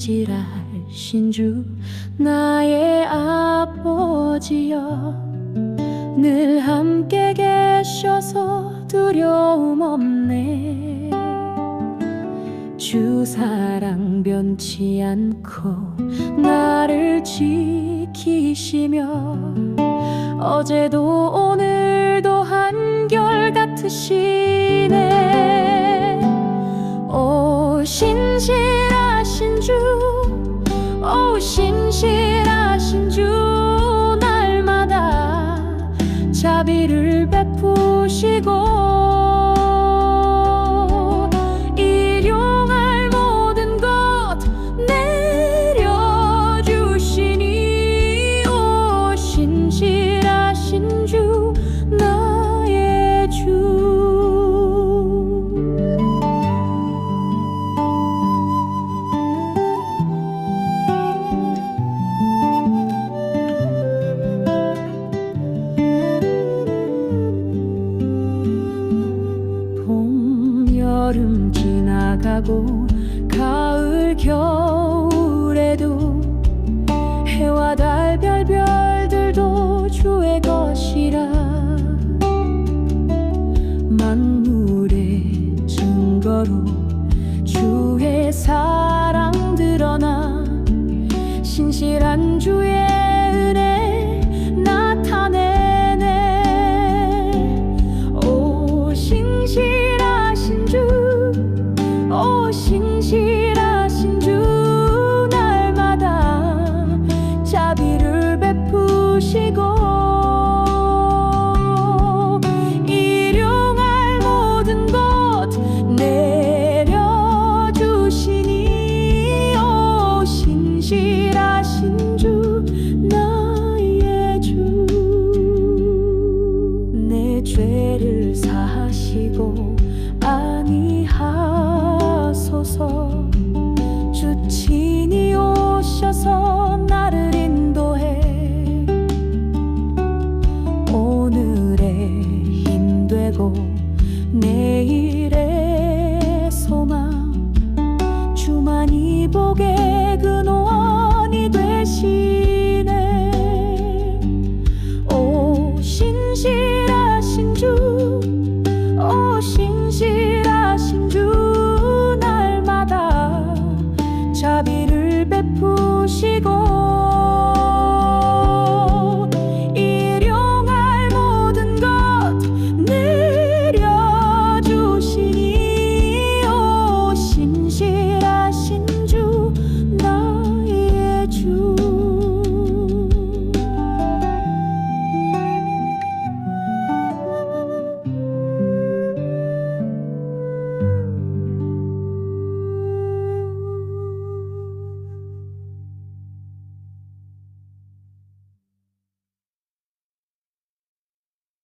오 신지라 신 주 나의 아버지여 늘 함께 계셔서 두려움 없네. 주 사랑 변치 않고 나를 지키시며 어제도 오늘도 한결 같으시네. 오 신실 하신 주, 오 신실하신 주 날마다 자비를 베푸시고 여름 지나가고 가을, 겨울에도 해와 달, 별, 별들도 주의 것이라 사하시고 아니하소서. 주 친히 오셔서 나를 인도해. 오늘의 힘되고 내 心